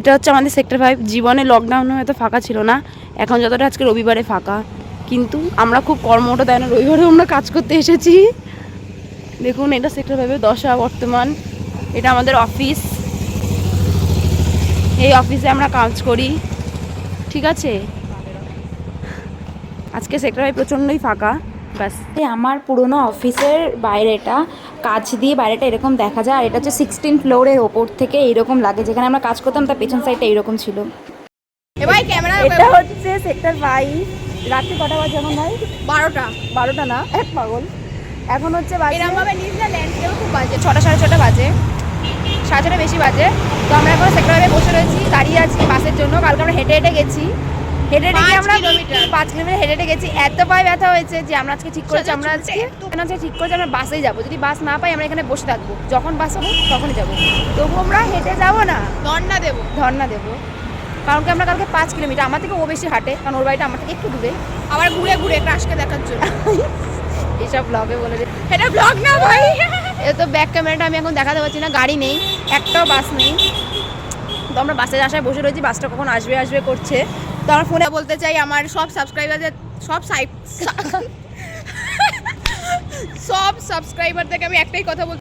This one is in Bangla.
এটা হচ্ছে আমাদের সেক্টর ফাইভ জীবনে লকডাউনে হয়তো ফাঁকা ছিল না। এখন যতটা আজকে রবিবারে ফাঁকা। কিন্তু আমরা খুব কর্মটা তাই না? রবিবারেও আমরা কাজ করতে এসেছি। দেখুন, এটা সেক্টর ফাইভের দশা বর্তমান। এটা আমাদের অফিস এই অফিসে আমরা কাজ করি। ঠিক আছে? আজকে সেক্টর ফাইভ প্রচণ্ডই ফাঁকা। এই আমার পুরনো অফিসের বাইরেটা কাজ দিয়ে বাইরেটা এরকম দেখা যায় আর এটা হচ্ছে সিক্সটিন ফ্লোরের ওপর থেকে এইরকম লাগে যেখানে আমরা কাজ করতাম তার পেছন সাইডটা এইরকম ছিল। এটা হচ্ছে সেক্টর ফাইভ রাত্রি কটা বাজে এখন ভাই? বারোটা। বারোটা না? এক পাগল। এখন হচ্ছে বাজে নিজ না ল্যান্ডস্কেপ খুব বাজে ছটা সাড়ে ছটা বাজে। সাড়ে ছটা বেশি বাজে। তো আমরা এখন সেক্টরে বসে রয়েছি দাঁড়িয়ে আছি বাসের জন্য। কালকে আমরা হেঁটে হেঁটে গেছি। গিয়ে পাঁচ আমরা। পাঁচ কিলোমিটার। হেঁটে হেঁটে গেছি। এত পায়ে ব্যথা হয়েছে যে আমরা আজকে ঠিক করেছি। আমরা আজকে কেন আজকে ঠিক করেছি আমরা বাসেই যাব। যদি বাস না পাই আমরা এখানে বসে থাকব। যখন বাস হব তখনই যাব। তবু আমরা হেঁটে যাব না। দণ্ডা দেবো। ধর্না দেবো। কারণ কি আমরা কালকে পাঁচ কিলোমিটার। আমার থেকে ও বেশি হাঁটে কারণ ওর বাড়িটা আমার থেকে একটু দূরে। আবার ঘুরে ঘুরে ক্রাশকে দেখার জন্য। এইসব ব্লগে বলে দিই এটা ব্লগ না ভাই। এ তো ব্যাক ক্যামেরাটা আমি এখন দেখাতে পারছি না। গাড়ি নেই একটাও বাস নেই। তো আমরা বাসের আশায় বসে রয়েছি। বাসটা কখন আসবে আসবে করছে। তো আমার ফোনে বলতে চাই, আমার সব সাবস্ক্রাইবারদের সব সাইট সব সাবস্ক্রাইবার থেকে আমি একটাই কথা বলতে